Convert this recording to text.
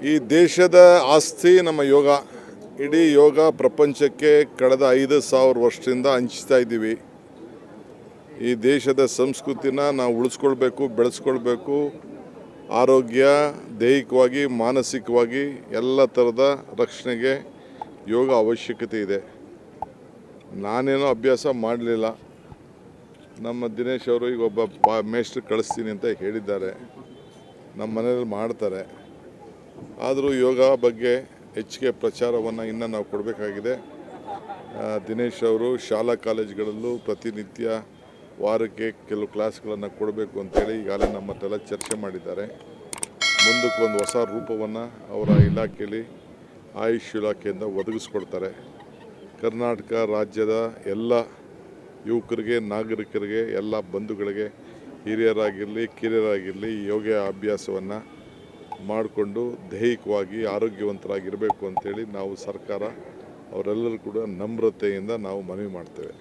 ಈ ದೇಶದ ಆಸ್ತಿ ನಮ್ಮ ಯೋಗ, ಇಡೀ ಯೋಗ ಪ್ರಪಂಚಕ್ಕೆ ಕಳೆದ ಐದು ಸಾವಿರ ವರ್ಷದಿಂದ ಹಂಚ್ತಾ ಇದ್ದೀವಿ. ಈ ದೇಶದ ಸಂಸ್ಕೃತಿನ ನಾವು ಉಳಿಸ್ಕೊಳ್ಬೇಕು, ಬೆಳೆಸ್ಕೊಳ್ಬೇಕು. ಆರೋಗ್ಯ, ದೈಹಿಕವಾಗಿ, ಮಾನಸಿಕವಾಗಿ ಎಲ್ಲ ಥರದ ರಕ್ಷಣೆಗೆ ಯೋಗ ಅವಶ್ಯಕತೆ ಇದೆ. ನಾನೇನೋ ಅಭ್ಯಾಸ ಮಾಡಲಿಲ್ಲ. ನಮ್ಮ ದಿನೇಶ್ ಅವರು ಈಗ ಒಬ್ಬ ಪಾ ಮೇಸ್ಟ್ರು ಕಳಿಸ್ತೀನಿ ಅಂತ ಹೇಳಿದ್ದಾರೆ. ನಮ್ಮ ಮನೆಯಲ್ಲಿ ಮಾಡ್ತಾರೆ. ಆದರೂ ಯೋಗ ಬಗ್ಗೆ ಹೆಚ್ಚಿಗೆ ಪ್ರಚಾರವನ್ನು ಇನ್ನು ನಾವು ಕೊಡಬೇಕಾಗಿದೆ. ದಿನೇಶ್ ಅವರು ಶಾಲಾ ಕಾಲೇಜುಗಳಲ್ಲೂ ಪ್ರತಿನಿತ್ಯ ವಾರಕ್ಕೆ ಕೆಲವು ಕ್ಲಾಸ್ಗಳನ್ನು ಕೊಡಬೇಕು ಅಂತೇಳಿ ಈಗಾಗಲೇ ನಮ್ಮ ಹತ್ರ ಚರ್ಚೆ ಮಾಡಿದ್ದಾರೆ. ಮುಂದಕ್ಕೆ ಒಂದು ಹೊಸ ರೂಪವನ್ನು ಅವರ ಇಲಾಖೆಯಲ್ಲಿ ಆಯುಷ್ ಇಲಾಖೆಯಿಂದ ಒದಗಿಸ್ಕೊಡ್ತಾರೆ. ಕರ್ನಾಟಕ ರಾಜ್ಯದ ಎಲ್ಲ ಯುವಕರಿಗೆ, ನಾಗರಿಕರಿಗೆ, ಎಲ್ಲ ಬಂಧುಗಳಿಗೆ ಹಿರಿಯರಾಗಿರಲಿ, ಕಿರಿಯರಾಗಿರಲಿ ಯೋಗ ಅಭ್ಯಾಸವನ್ನು ಮಾಡಿಕೊಂಡು ದೈಹಿಕವಾಗಿ ಆರೋಗ್ಯವಂತರಾಗಿರಬೇಕು ಅಂತೇಳಿ ನಾವು ಸರ್ಕಾರ ಅವರೆಲ್ಲರೂ ಕೂಡ ನಮ್ರತೆಯಿಂದ ನಾವು ಮನವಿ ಮಾಡ್ತೇವೆ.